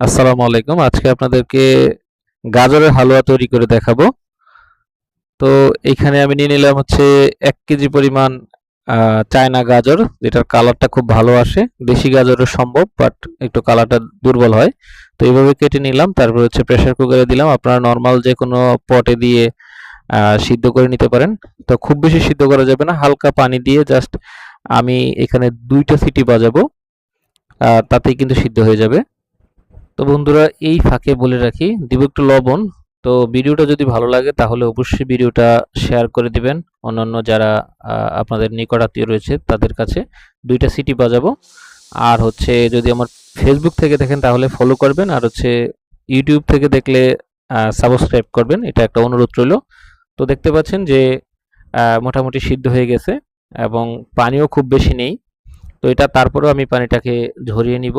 আসসালামু আলাইকুম। আজকে আপনাদেরকে গাজরের হালুয়া তৈরি করে দেখাবো। তো এখানে আমি নিয়ে নিলাম হচ্ছে এক কেজি পরিমাণ চায়না গাজর, যেটার কালারটা খুব ভালো আসে। দেশি গাজরও সম্ভব বাট একটু কালারটা দুর্বল হয়। তো এইভাবে কেটে নিলাম, তারপর হচ্ছে প্রেসার কুকারে দিলাম। আপনারা নর্মাল যে কোনো পটে দিয়ে সিদ্ধ করে নিতে পারেন। তো খুব বেশি সিদ্ধ করা যাবে না, হালকা পানি দিয়ে জাস্ট আমি এখানে দুইটা সিটি বাজাবো তাতেই কিন্তু সিদ্ধ হয়ে যাবে। তো বন্ধুরা, এই ফাঁকে বলে রাখি, দিব একটু লবণ। তো ভিডিওটা যদি ভালো লাগে, তাহলে অবশ্যই ভিডিওটা শেয়ার করে দিবেন। অন্যান্য যারা আপনাদের নিকট আত্মীয় রয়েছে, তাদের কাছে দুইটা সিটি বাজাবো। আর হচ্ছে, যদি আমার ফেসবুক থেকে দেখেন, তাহলে ফলো করবেন। আর হচ্ছে ইউটিউব থেকে দেখলে সাবস্ক্রাইব করবেন। এটা একটা অনুরোধ রইল। তো দেখতে পাচ্ছেন যে মোটামুটি সিদ্ধ হয়ে গেছে এবং পানিও খুব বেশি নেই। তো এটা তারপরেও আমি পানিটাকে ঝরিয়ে নিব।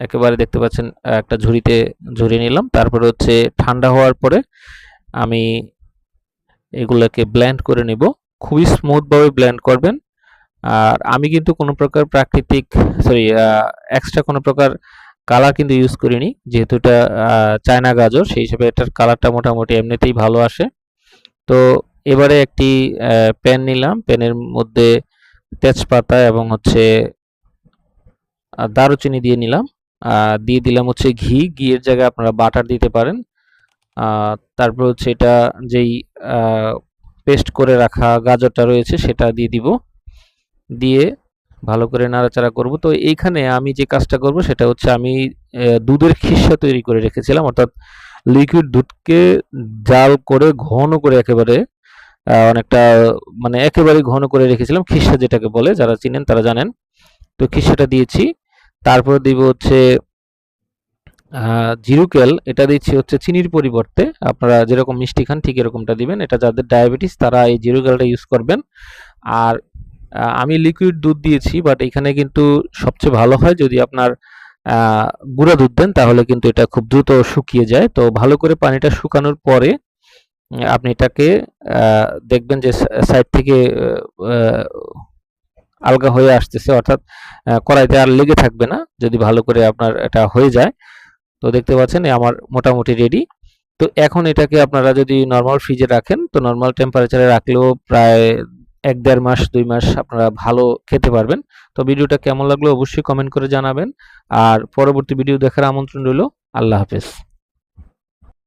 একেবারে দেখতে পাচ্ছেন একটা ঝুড়িতে ঝরিয়ে নিলাম। তারপরে হচ্ছে ঠান্ডা হওয়ার পরে আমি এগুলোকে ব্লেন্ড করে নিব। খুবই স্মুথভাবে ব্লেন্ড করবেন। আর আমি কিন্তু কোনো প্রকার প্রাকৃতিক সরি এক্সট্রা কোনো প্রকার কালার কিন্তু ইউজ করিনি। যেহেতু এটা চায়না গাজর, সেই হিসেবে এটার কালারটা মোটামুটি এমনিতেই ভালো আসে। তো এবারে একটি প্যান নিলাম। প্যানের মধ্যে তেজপাতা এবং হচ্ছে দারুচিনি দিয়ে নিলাম। দিয়ে দিলাম হচ্ছে ঘি। ঘিয়ের জায়গায় আপনারা বাটার দিতে পারেন। তারপর হচ্ছে এটা যেই পেস্ট করে রাখা গাজরটা রয়েছে সেটা দিয়ে দিব। দিয়ে ভালো করে নাড়াচাড়া করব। তো এইখানে আমি যে কাজটা করব সেটা হচ্ছে আমি দুধের খিসা তৈরি করে রেখেছিলাম। অর্থাৎ লিকুইড দুধকে জাল করে ঘন করে একেবারে অনেকটা মানে একেবারে ঘন করে রেখেছিলাম। খিসা যেটাকে বলে, যারা চিনেন তারা জানেন। তো খিসাটা দিয়েছি। তারপর দিব হচ্ছে জিরুকেল, এটা দিচ্ছি হচ্ছে চিনির পরিবর্তে। আপনারা যেরকম মিষ্টি খান ঠিক এরকমটা দিবেন। এটা যাদের ডায়াবেটিস, তারা এই জিরুকেলটা ইউজ করবেন। আর আমি লিকুইড দুধ দিয়েছি বাট এখানে কিন্তু সবচেয়ে ভালো হয় যদি আপনার গুঁড়া দুধ দেন, তাহলে কিন্তু এটা খুব দ্রুত শুকিয়ে যায়। তো ভালো করে পানিটা শুকানোর পরে আপনি এটাকে দেখবেন যে সাইড থেকে আলগা হয়ে আসতেছে, অর্থাৎ কড়াইতে আর লেগে থাকবে না, যদি ভালো করে আপনার এটা হয়ে যায়। তো দেখতে পাচ্ছেন আমার মোটামুটি রেডি তো এখন এটাকে আপনারা যদি নর্মাল ফ্রিজে রাখেন, তো নর্মাল টেম্পারেচারে রাখলেও প্রায় এক দেড় মাস, দুই মাস আপনারা ভালো খেতে পারবেন। তো ভিডিওটা কেমন লাগল অবশ্যই কমেন্ট করে জানাবেন। আর পরবর্তী ভিডিও দেখার আমন্ত্রণ রইল। আল্লাহ হাফেজ।